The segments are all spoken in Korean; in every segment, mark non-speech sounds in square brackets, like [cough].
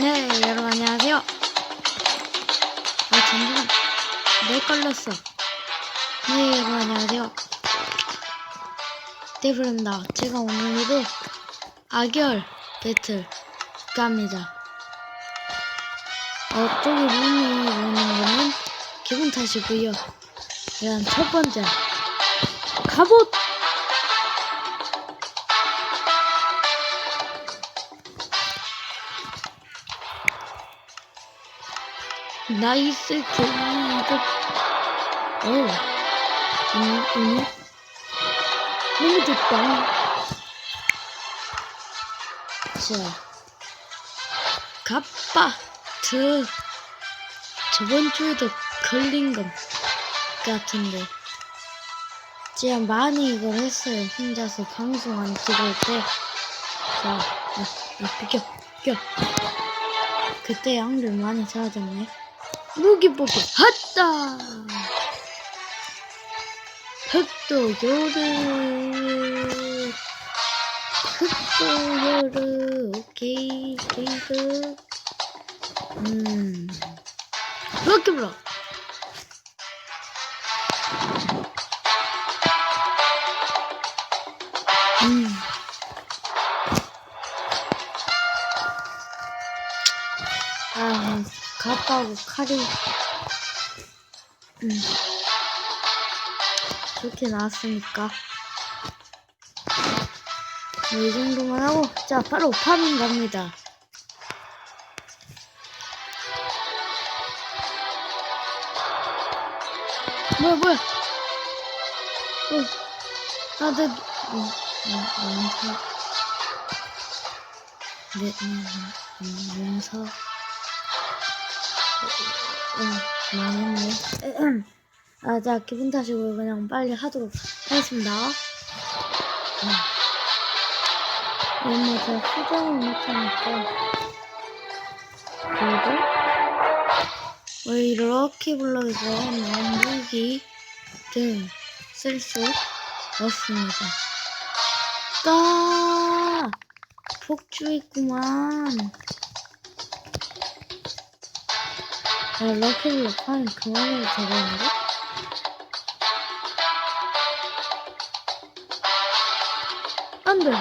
네, 여러분 안녕하세요. 아, 잠시만. 내 걸렸어. 네, 여러분 안녕하세요. 데브입니다. 제가 오늘도 악열 배틀 갑니다. 어, 저기 룸이 오는 거는 기분 탓이고요. 일단 첫 번째. 갑옷! 나이스 개이득 오 오늘 오늘 너무 좋다. 자. 갑바트. 저번 주에도 걸린 것 같은데. 제가 많이 이걸 했어요. 혼자서 방송 안 찍을 때 자 아, 아, 비켜 비켜 그때 양들 많이 사라졌네 무기 뽑기 핫다. 흑도 요르 흑도 요르 오케이 게이드 음. 럭키 블럭 음 갑하고 칼이 음. 좋게 나왔으니까 뭐이 정도만 하고 자 바로 파밍 갑니다 뭐야 뭐야 어, 다들 음, 음, 용서 네, 음, 음, 용서 응, 망했네. 아, 자, 기분 탓이고 그냥 빨리 하도록 하겠습니다. 응. 엄마, 제가 수정을 못하니까. 그리고, 왜 이렇게 블럭에서 무기 등 쓸 수 없습니다. 까! 폭주 있구만. 아, 럭키블럭 하면 그만해도 되겠는데? 안 돼!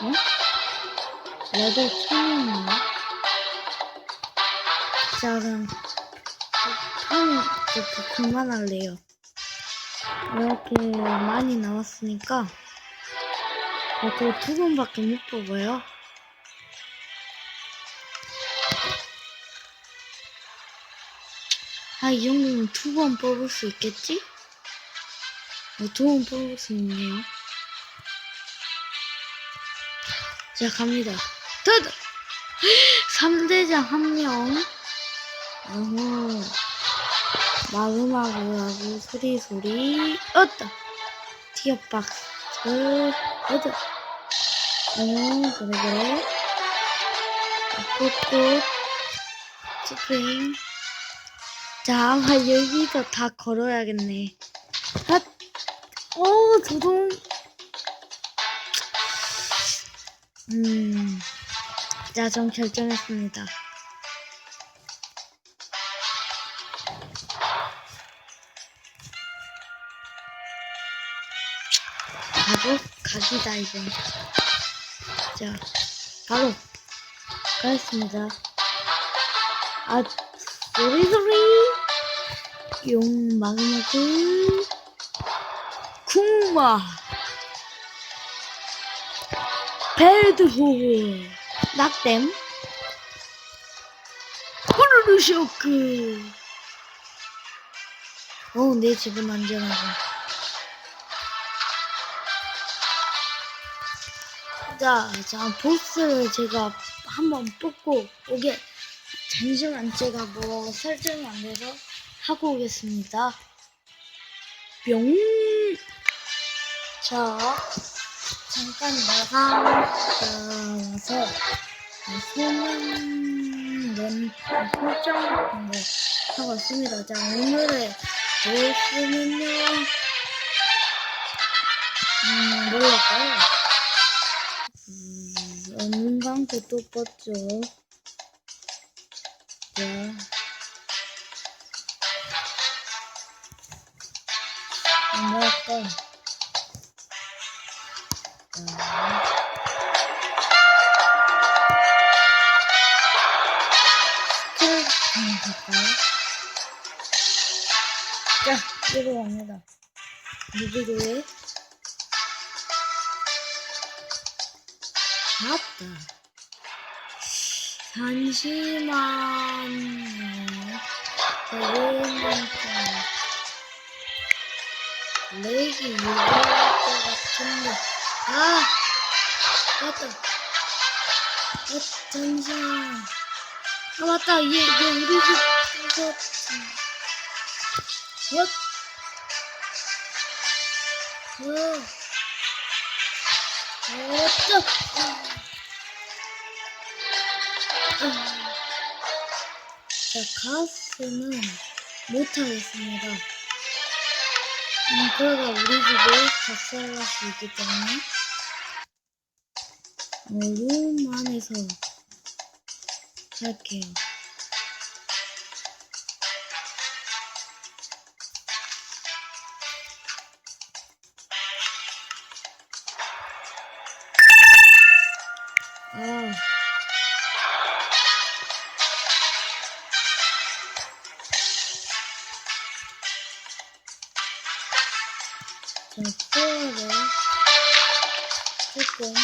어? 레벨 천이었나? 자, 그럼, 판, 그만할래요. 이렇게 많이 나왔으니까, 저두 번밖에 못 뽑아요. 아, 이 정도면 두 번 뽑을 수 있겠지? 어, 두번 뽑을 수 있네요. 자, 갑니다. 드드! 3대장 [gasps] 한 명. 어허. 마구마구하고 소리소리. 어따! 티어박스. 어디? 어, 그래, 그래. 꽃꽃. 스프링. 자, 아마 여기서 다 걸어야겠네. 핫! 오, 조동. 음. 자, 전 결정했습니다. 바로 각이다 이건 자 바로 가겠습니다. 아 소리 소리. 용 마그마그 쿵마. 배드호 낙댐. 호르르 쇼크. 어내 집은 안전하고 자, 자, 보스를 제가 한번 뽑고 오게. 잠시만, 제가 뭐 설정이 안 돼서 하고 오겠습니다. 뿅! 자, 잠깐 나가서 소문, 낸, 설정 같은 거 하고 있습니다. 자, 오늘의 보스는요. 음, 뭘까요? 눈 감고 또 뻗죠. 자. 뭐 할까? 갈까요? 자, 이거 갑니다. 무기로에 맞다. 잠시만요. 대인한테 렉이 유발할 것 같은데. 아! 맞다. 아, 잠시만. 아, 맞다. 얘, 얘 우리 집, 이거, what? 어. 어쩌. 자, 가스는 못하겠습니다. 음, 그러다 우리 집에 작살날 수 있기 때문에, 어, 룸 안에서 할게요. 아. 자, 코어를 조금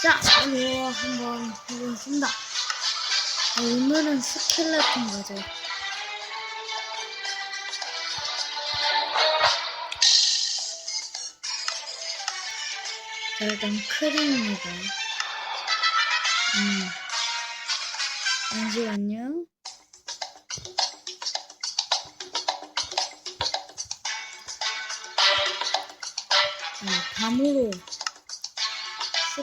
자, 이거 한번 해보겠습니다. 아, 오늘은 스켈레톤 가죠. 자, 일단 크림입니다. 음. 잠시만요. 음, 밤으로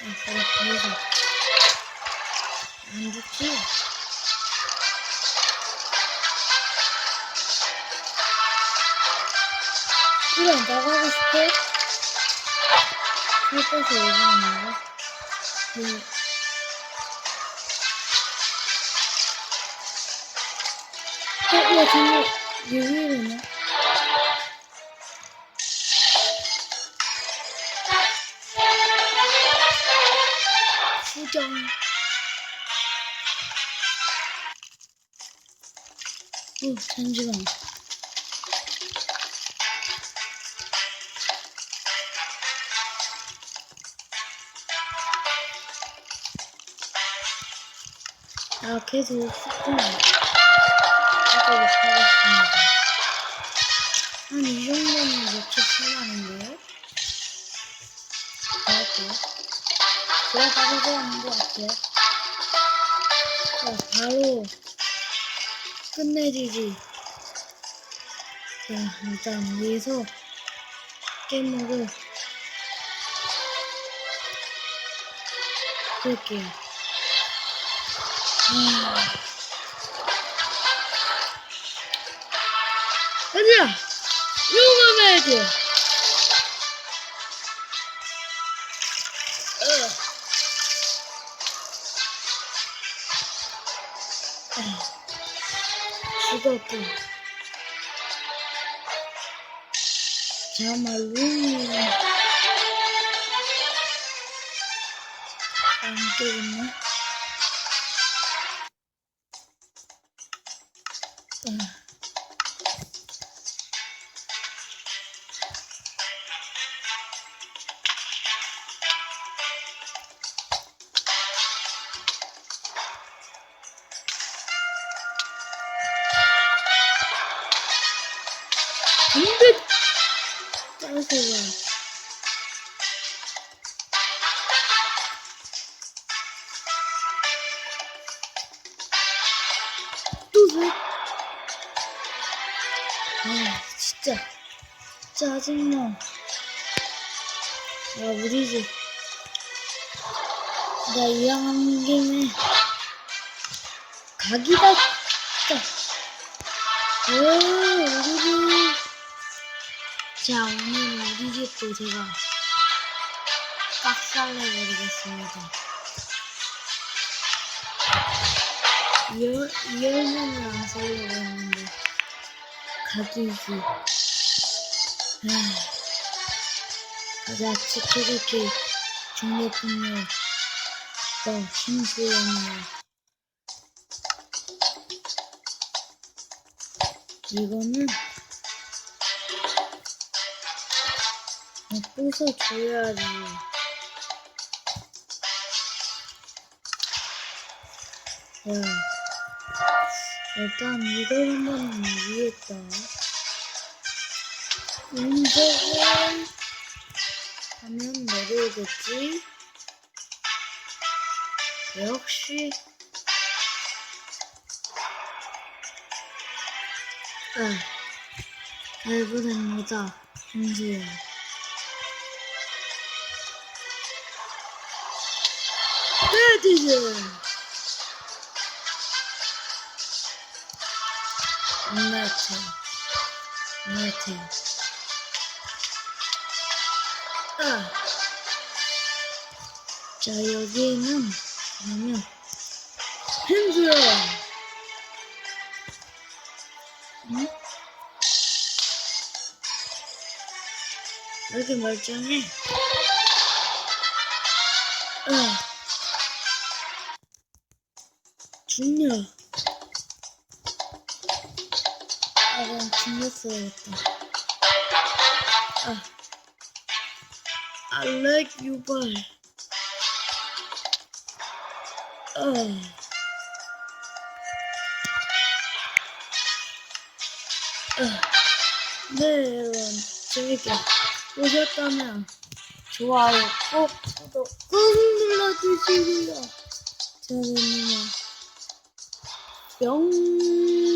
니다. 잠시만요. 스켈레톤을 끄고 음, 수정. 어, 잠시만. 아, 계속 숙제만 하도록 하겠습니다. 한 이 정도면 몇초 살라는데요? 할게요. 제가 가지고 하는 것 같아요. 자, 바로 끝내주지. 자, 일단 위에서 깨물을 볼게요. 음. 얘들아! 용감해야지! zaten. Cemal'im. Ben de bunu. 안돼 짜세가 또왜? 아 진짜. 짜증나 야 우리 집. 나 이왕한 김에 각이다. 진짜 오 우리 집 자 오늘 우리 집도 제가 빡살내버리겠습니다. 이열, 이열면을 안 살려고 했는데 에휴. 가자. 치키리키 중매품을 더 심수했네 이거는 부숴줘야지. 야 일단 이걸 한번 위했다. 운전을 하면 내려오겠지? 역시. 아, 알고된 모자 김수영 헤드즈 엄마한테 엄마한테 아. 자 여기에는 그러면 핸즈 응? 왜 이렇게 멀쩡해? 어. Boy. 어. 네, 여러분. 재밌게 보셨다면 좋아요 꼭 구독 꾹 눌러주시고요. 저는요. 뿅.